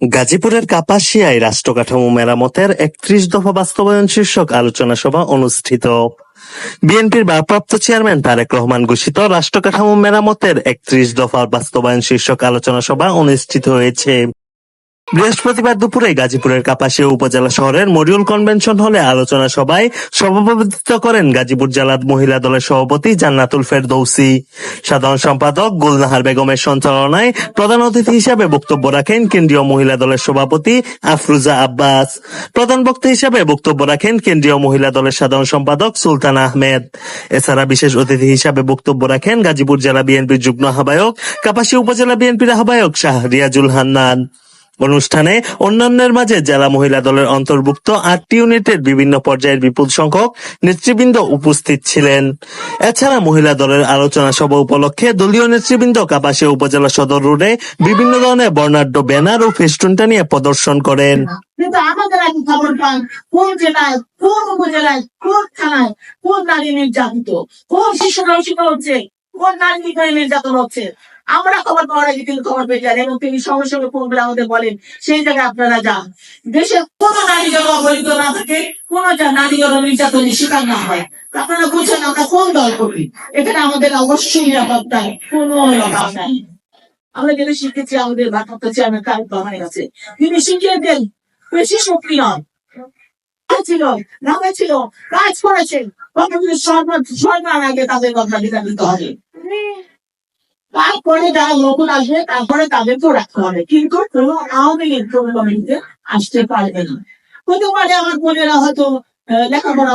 গাজীপুরের কাপাসিয়ায় রাষ্ট্রকাঠামো মেরামতের একত্রিশ দফা বাস্তবায়ন শীর্ষক আলোচনা সভা অনুষ্ঠিত। বিএনপির ভারপ্রাপ্ত চেয়ারম্যান তারেক রহমান ঘোষিত রাষ্ট্রকাঠামো মেরামতের একত্রিশ দফা বাস্তবায়ন শীর্ষক আলোচনা সভা অনুষ্ঠিত হয়েছে। বৃহস্পতিবার দুপুরে গাজীপুরের কাপাসিয়া উপজেলা শহরের মরিয়ল কনভেনশন হলে আলোচনা সভায় সভাপতিত্ব করেন গাজীপুর জেলা মহিলা দলের সভাপতি জান্নাতুল ফেরদৌসি। সাধারণ সম্পাদক গুলনাহার বেগমের সঞ্চালনায় প্রধান অতিথি হিসাবে বক্তব্য রাখেন কেন্দ্রীয় মহিলা দলের সভাপতি আফরুজা আব্বাস। প্রধান বক্তা হিসাবে বক্তব্য রাখেন কেন্দ্রীয় মহিলা দলের সাধারণ সম্পাদক সুলতান আহমেদ। এছাড়া বিশেষ অতিথি হিসাবে বক্তব্য রাখেন গাজীপুর জেলা বিএনপির যুগ্ম আহ্বায়ক, কাপাসিয়া উপজেলা বিএনপির আহ্বায়ক শাহ রিয়াজুল হান্নান। অনুষ্ঠানে অন্যান্যের মাঝে জেলা মহিলা দলের অন্তর্ভুক্ত আটটি ইউনিটের বিভিন্ন পর্যায়ের বিপুল সংখ্যক নেতৃবৃন্দ উপস্থিত ছিলেন। এছাড়া মহিলা দলের আলোচনা সভা উপলক্ষে দলীয় নেতৃবৃন্দ কাপাসিয়া উপজেলা সদর রোডে বিভিন্ন ধরনের বর্ণাঢ্য ব্যানার ও ফেস্টুনটা নিয়ে প্রদর্শন করেন। কিন্তু আমাদের এখন খবর পান, কোন জেলায়, কোন উপজেলায়, কোন থানায়, কোন নারী নির্যাতিত, কোন শিশু ধর্ষিত হচ্ছে, কোন নারী নির্যাতন হচ্ছে? আমরা খবর পাওয়ার আগে কিন্তু খবর পেয়ে যান, এবং তিনি সঙ্গে সঙ্গে ফোন করে আমাদের বলেন, সেই জায়গায় আপনারা যান। দেশে কোন নারী যেন অবহিত না থাকে, কোন নারী যেন নির্যাতনের শিকার না হয়। আপনারা বুঝছেন আমরা কোন দল করি? এখানে আমাদের অবশ্যই নিরাপত্তার কোনো অভাব নাই। আমরা যেটা শিখেছি, আমাদের ভারপ্রাপ্ত চেয়ারম্যান তারেক রহমানের কাছে তিনি শিখিয়ে দেন, বেশি সক্রিয় ছিল, নামে ছিল, কাজ করেছেন। সরকার সরকার আগে তাদের অগ্রাধিকার দিতে হবে। তারপরে যারা নতুন আসবে, তারপরে তাদেরকেও রাখতে হবে। কিন্তু কোনো আওয়ামী লীগ গভর্নমেন্টে আসতে পারবে না। হতে পারে আমার বোনেরা হয়তো লেখাপড়া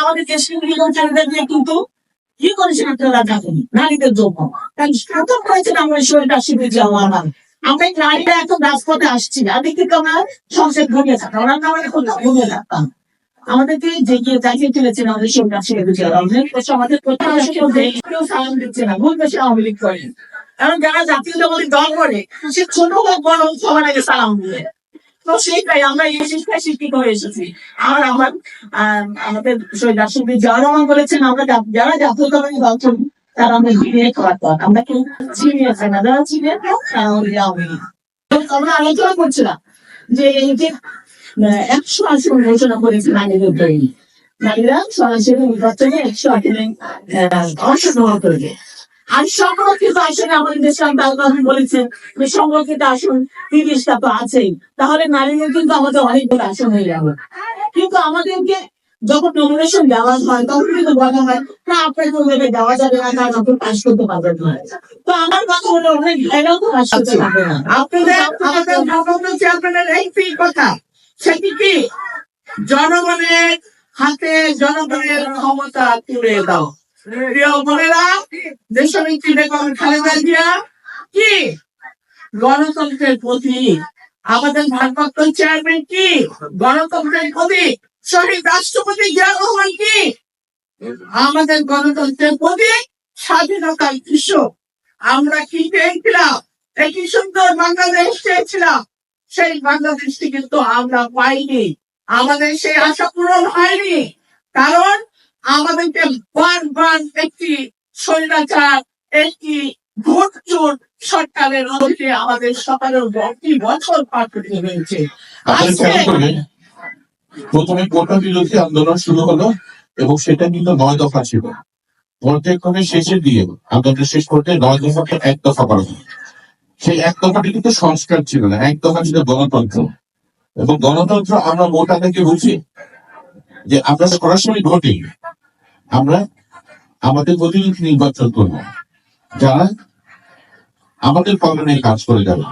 আমাদের নিয়ে কিন্তু কি নারীদের করেছেন আমরা শরীরটা যাওয়া আমরা নারীরা এখন রাজপথে আসছি আগে কিন্তু আমরা সংসদ ঘুমিয়ে থাকতাম আমরা কোথাও ঘুমিয়ে থাকতাম। আমাদেরকে জেগিয়ে জাগিয়ে তুলেছেন আমাদের দিচ্ছে আমাদের। সালাম দিচ্ছে না। ভুল বেশি আওয়ামী লীগ করে। কারণ যারা জাতীয় দলের দল করে, সে ছোট হোক, বড় সবার আগে সালাম দিয়ে। আমরা এসেছি। আর আমার আমাদের শহীদ রাষ্ট্রপতি বলেছেন, আমরা যারা জাতীয় দলের দল তারা আমরা ঘিরে খাওয়ার আমরা কেউ চিনিয়েছে না। যারা চিনে তারা আমরা আলোচনা করছিলাম যে এই যে একশো আসন ঘোষণা করেছে নারীদের জন্য নারীরা সরাসরি নির্বাচনে একশো আসনে অংশগ্রহণ করবে আর সংরক্ষিত আসনে আমাদের দেশের দালবাহন বলেছেন যে সংরক্ষিত আসন তিরিশটা তো আছেই তাহলে নারীদের কিন্তু আমাদের অনেকগুলো আসন হয়ে যাবে কিন্তু আমাদেরকে যখন নমিনেশন দেওয়া হয় তখন কিন্তু বলা হয় না আপনার ওইভাবে দেওয়া যাবে না কারণ আপনি পাস করতে পারবেন না তো আমার কথা হলো অনেক ভাইরাও তো পাস করতে পারবে না আপনাদের আমাদের ভারপ্রাপ্ত চেয়ারম্যানের একটি কথা সেটি কি জনগণের হাতে জনগণের ক্ষমতা তুলে দাও। প্রিয় বোনেরা, দেশনেত্রী বেগম খালেদা কি? গণতন্ত্রের প্রতীক। আমাদের ভারপ্রাপ্ত চেয়ারম্যান কি? গণতন্ত্রের প্রতীক। শহীদ রাষ্ট্রপতি জিয়া রহমান কি? আমাদের গণতন্ত্রের প্রতীক স্বাধীনতার কৃষক। আমরা কি পেয়েছিলাম একটি সুন্দর বাংলাদেশ চেয়েছিলাম। সেই বাংলাদেশটি কিন্তু আমরা পাইনি। আমাদের সেই আশা পূরণ হয়নি। কারণ আমাদেরকে বারবার একটি স্বৈরাচার একটি ভোট চোর সরকারের অধীনে আমাদের সকালের একটি বছর পার করতে হয়েছে। প্রথমে কোটা বিরোধী আন্দোলন শুরু হলো এবং সেটা কিন্তু নয় দফা ছিল। পর্যায়ক্রমে শেষে দিয়ে আন্দোলন শেষ করতে নয় দফাকে এক দফা করা হলো সেই এক দফাটি কিন্তু সংস্কার ছিল না, এক দফা ছিল গণতন্ত্র। এবং গণতন্ত্র আমরা মোটা থেকে বুঝি যে আমরা সরাসরি ভোটে আমরা আমাদের প্রতিনিধি নির্বাচন করব, যারা আমাদের কল্যাণে কাজ করে যাবে।